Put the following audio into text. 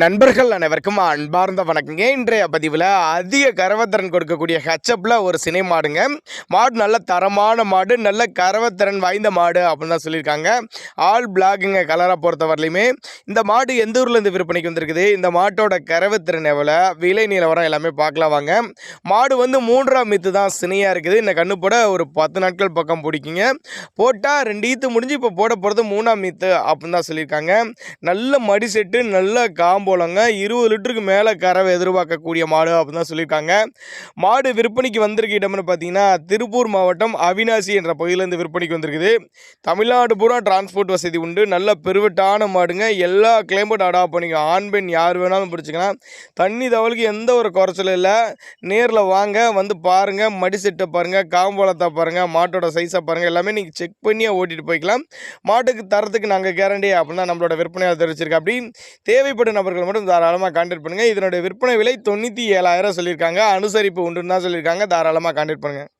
நண்பர்கள் அனைவருக்கும் அன்பார்ந்த வணக்கங்க. இன்றைய பதிவில் அதிக கரவத்திறன் கொடுக்கக்கூடிய ஹெச்சப்பில் ஒரு சினை மாடுங்க. மாடு நல்ல தரமான மாடு நல்ல கரவத்திறன் வாய்ந்த மாடு அப்படின்னு தான் சொல்லியிருக்காங்க. ஆல் பிளாக்குங்க கலராக பொறுத்த வரலையுமே இந்த மாடு எந்த ஊர்லேருந்து விற்பனைக்கு வந்திருக்குது? இந்த மாட்டோட கரவத்திறன் எவ்வளோ விலை நிலவரம் எல்லாமே பார்க்கலாம் வாங்க. மாடு வந்து மூன்றாம் மித்து தான் சினையாக இருக்குது. இந்த கண்ணு போட ஒரு பத்து நாட்கள் பக்கம் பிடிக்குங்க. போட்டால் ரெண்டு ஈத்து முடிஞ்சு இப்போ போட போகிறது மூணாம் மித்து அப்படின்னு தான் சொல்லியிருக்காங்க. நல்ல மடி செட்டு நல்ல காம்போலங்க இருபது லிட்டருக்கு மேலே கறவை எதிர்பார்க்கக்கூடிய மாடு அப்படின்னு தான் சொல்லியிருக்காங்க. மாடு விற்பனைக்கு வந்திருக்க இடம்னு பார்த்தீங்கன்னா திருப்பூர் மாவட்டம் அவினாசி என்ற பகுதியிலேருந்து விற்பனைக்கு வந்திருக்குது. தமிழ்நாடு பூரா டிரான்ஸ்போர்ட் வசதி உண்டு. நல்ல பெருவெட்டான மாடுங்க. எல்லா கிளைமேட் அடாப்ட் பண்ணிக்கலாம் ஆண் பெண் யார் வேணாலும் பிடிச்சிக்கலாம் தண்ணி தவளுக்கு எந்த ஒரு குறைச்சலும் இல்லை. நேரில் வாங்க வந்து பாருங்கள் மடி செட்டை பாருங்கள் காம்போலத்தை பாருங்கள் மாட்டோட சைஸை பாருங்கள் எல்லாமே நீங்கள் செக் பண்ணியே ஓட்டிகிட்டு போய்க்கலாம். மாட்டுக்கு தரத்துக்கு நாங்கள் கேரண்டி அப்படின்னா நம்மளோட விற்பனையாளர் தெரிவிச்சிருக்கா அப்படி தேவைப்படும் நபர்கள் மட்டும் தாராளமாக கான்டாக்ட் பண்ணுங்கள் இதனுடைய விற்பனை விலை தொண்ணூற்றி ஏழாயிரம் சொல்லியிருக்காங்க. அனுசரிப்பு உண்டுன்னு தான் சொல்லியிருக்காங்க. தாராளமாக கான்டாக்ட் பண்ணுங்கள்